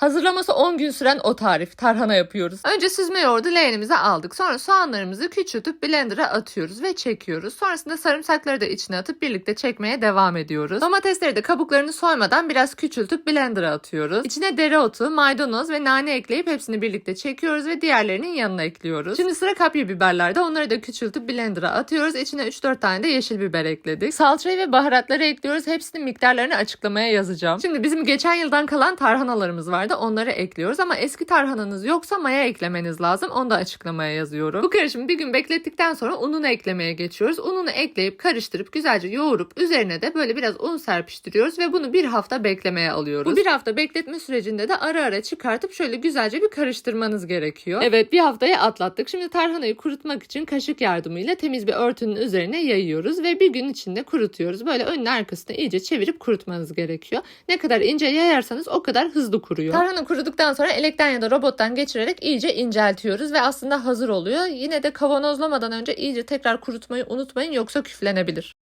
Hazırlaması 10 gün süren o tarif. Tarhana yapıyoruz. Önce süzme yoğurdu leğenimize aldık. Sonra soğanlarımızı küçültüp blender'a atıyoruz ve çekiyoruz. Sonrasında sarımsakları da içine atıp birlikte çekmeye devam ediyoruz. Domatesleri de kabuklarını soymadan biraz küçültüp blender'a atıyoruz. İçine dereotu, maydanoz ve nane ekleyip hepsini birlikte çekiyoruz ve diğerlerinin yanına ekliyoruz. Şimdi sıra kapya biberlerde. Onları da küçültüp blender'a atıyoruz. İçine 3-4 tane de yeşil biber ekledik. Salçayı ve baharatları ekliyoruz. Hepsinin miktarlarını açıklamaya yazacağım. Şimdi bizim geçen yıldan kalan tarhanalarımız vardı. Onları ekliyoruz ama eski tarhananız yoksa maya eklemeniz lazım. Onu da açıklamaya yazıyorum. Bu karışımı bir gün beklettikten sonra ununu eklemeye geçiyoruz. Ununu ekleyip karıştırıp güzelce yoğurup üzerine de böyle biraz un serpiştiriyoruz ve bunu bir hafta beklemeye alıyoruz. Bu bir hafta bekletme sürecinde de ara ara çıkartıp şöyle güzelce bir karıştırmanız gerekiyor. Evet bir haftayı atlattık. Şimdi tarhanayı kurutmak için kaşık yardımıyla temiz bir örtünün üzerine yayıyoruz ve bir gün içinde kurutuyoruz. Böyle önüne arkasını iyice çevirip kurutmanız gerekiyor. Ne kadar ince yayarsanız o kadar hızlı kuruyor. Tarhana kuruduktan sonra elekten ya da robottan geçirerek iyice inceltiyoruz ve aslında hazır oluyor. Yine de kavanozlamadan önce iyice tekrar kurutmayı unutmayın yoksa küflenebilir.